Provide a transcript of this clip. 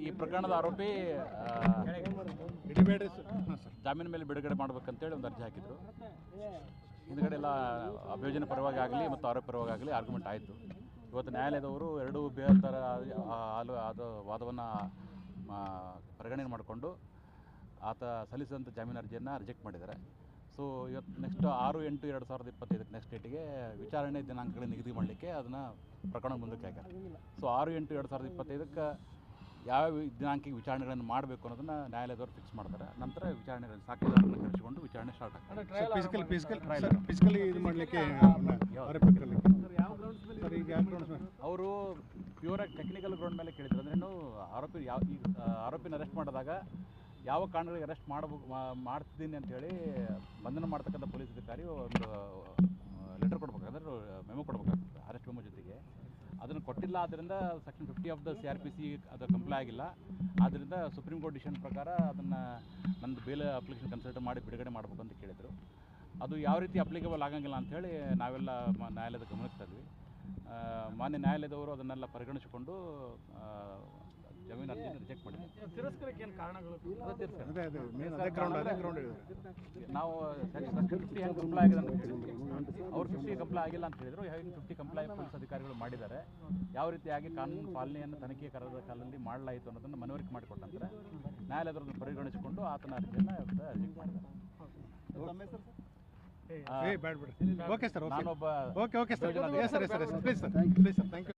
ಈ- ಪ್ರಕರಣದ ಆರೋಪಿ ಜಾಮೀನು ಮೇಲೆ ಬಿಡುಗಡೆ ಮಾಡ್ಬೇಕಂತೇಳಿ ಒಂದು ಅರ್ಜಿ ಹಾಕಿದ್ರು. ಹಿಂದ್ಗಡೆ ಎಲ್ಲ ಅಭಿಯೋಜನೆ ಪರವಾಗಿ ಆಗಲಿ ಮತ್ತು ಆರೋಪ ಪರವಾಗಿ ಆಗಲಿ ಆರ್ಗ್ಯುಮೆಂಟ್ ಆಯಿತು. ಇವತ್ತು ನ್ಯಾಯಾಲಯದವರು ಎರಡೂ ಬೇರೆ ಹಾಲು ಆದ ವಾದವನ್ನು ಪರಿಗಣನೆ ಮಾಡಿಕೊಂಡು ಆತ ಸಲ್ಲಿಸಿದಂಥ ಜಾಮೀನು ಅರ್ಜಿಯನ್ನು ರಿಜೆಕ್ಟ್ ಮಾಡಿದ್ದಾರೆ. ಸೊ ಇವತ್ತು ನೆಕ್ಸ್ಟ್ ಆರು ಎಂಟು ಎರಡು ಸಾವಿರದ ಇಪ್ಪತ್ತೈದಕ್ಕೆ ನೆಕ್ಸ್ಟ್ ಡೇಟಿಗೆ ವಿಚಾರಣೆ ದಿನಾಂಕಗಳನ್ನ ನಿಗದಿ ಮಾಡಲಿಕ್ಕೆ ಅದನ್ನು ಪ್ರಕರಣ ಮುಂದಕ್ಕೆ ಹಾಕ್ಯಾರ. ಸೊ ಆರು ಎಂಟು ಎರಡು ಸಾವಿರದ ಇಪ್ಪತ್ತೈದಕ್ಕೆ ಯಾವ ದಿನಾಂಕಿಗೆ ವಿಚಾರಣೆಗಳನ್ನು ಮಾಡಬೇಕು ಅನ್ನೋದನ್ನು ನ್ಯಾಯಾಲಯದವರು ಫಿಕ್ಸ್ ಮಾಡ್ತಾರೆ. ನಂತರ ವಿಚಾರಣೆಗಳನ್ನು ಸಾಕ್ಷಿದಾರರನ್ನು ಕರೆಸಿಕೊಂಡು ವಿಚಾರಣೆ ಸ್ಟಾರ್ಟ್ ಆಗ್ತದೆ? ಅವರು ಪ್ಯೂರಾಗಿ ಟೆಕ್ನಿಕಲ್ ಗ್ರೌಂಡ್ ಮೇಲೆ ಕೇಳಿದ್ರು. ಅಂದ್ರೆ ಆರೋಪಿ ಯಾವ ಈಗ ಆರೋಪಿನ ಅರೆಸ್ಟ್ ಮಾಡಿದಾಗ ಯಾವ ಕಾರಣಗಳಿಗೆ ಅರೆಸ್ಟ್ ಮಾಡಬೇಕು ಮಾಡ್ತಿದ್ದೀನಿ ಅಂತೇಳಿ ಬಂಧನ ಮಾಡ್ತಕ್ಕಂಥ ಪೊಲೀಸ್ ಅಧಿಕಾರಿ ಒಂದು ಲೆಟರ್ ಕೊಡ್ಬೇಕು, ಅಂದ್ರೆ ಮೆಮೊ ಕೊಡಬೇಕಾಗ್ತದೆ ಅರೆಸ್ಟ್ ಮೆಮೊ ಜೊತೆಗೆ. ಅದನ್ನು ಕೊಟ್ಟಿಲ್ಲ ಆದ್ದರಿಂದ section fifty of the C R P C ಅದು ಕಂಪ್ಲೈ ಆಗಿಲ್ಲ. ಆದ್ದರಿಂದ ಸುಪ್ರೀಂ ಕೋರ್ಟ್ ಡಿಸಿಷನ್ ಪ್ರಕಾರ ಅದನ್ನು ನಂದು ಬೇಲ್ ಅಪ್ಲಿಕೇಶನ್ ಕನ್ಸಲ್ಟ್ ಮಾಡಿ ಬಿಡುಗಡೆ ಮಾಡಬೇಕು ಅಂತ ಕೇಳಿದರು. ಅದು ಯಾವ ರೀತಿ ಅಪ್ಲಿಕೇಬಲ್ ಆಗಂಗಿಲ್ಲ ಅಂಥೇಳಿ ನಾವೆಲ್ಲ ನ್ಯಾಯಾಲಯದ ಗಮನಿಸ್ತಾ ಇದ್ವಿ ಮಾನ್ಯ ನ್ಯಾಯಾಲಯದವರು ಅದನ್ನೆಲ್ಲ ಪರಿಗಣಿಸಿಕೊಂಡು ರಿಜೆಕ್ಟ್ ಮಾಡಿದ್ದಾರೆ ತಿರಸ್ಕರಕ್ಕೆ ಏನು ಕಾರಣಗಳು? ಅದೇ ಅದೇ ಮೇನ್ ಅದೇ ಗ್ರೌಂಡ್ ಅದೇ ಗ್ರೌಂಡ್ ಹೇಳಿದ್ರು. ನಾವು ಫಿಫ್ಟಿ ಹೆಂಗೆ ಕಂಪ್ಲೈ ಆಗಿದೆ ಅಂತ ಹೇಳಿದ್ವಿ ಅವ್ರು ಫಿಫ್ಟಿ ಕಂಪ್ಲೈ ಆಗಿಲ್ಲ ಅಂತ ಹೇಳಿದ್ರು. ಹೆಂಗೆ ಫಿಫ್ಟಿ ಕಂಪ್ಲೈ ಪೊಲೀಸ್ ಅಧಿಕಾರಿಗಳು ಮಾಡಿದ್ದಾರೆ. ಯಾವ ರೀತಿಯಾಗಿ ಕಾನೂನು ಪಾಲನೆಯನ್ನು ತನಿಖೆ ಕರೆದ ಕಾಲದಲ್ಲಿ ಮಾಡಲಾಯಿತು ಅನ್ನೋದನ್ನು ಮನವರಿಕೆ ಮಾಡಿಕೊಟ್ಟಂತಾರೆ ನ್ಯಾಯಾಲಯದ ನ್ಯಾಯಾಲಯದವ್ರನ್ನ ಪರಿಗಣಿಸಿಕೊಂಡು ಆತನ ಅರ್ಜಿಯನ್ನು ರಿಜೆಕ್ಟ್ ಮಾಡಿದ್ದಾರೆ. ಓಕೆ. ಸರ್? ಓಕೆ ನಾನೊಬ್ಬ okay okay sir. Yes sir sir please sir please sir. Thank you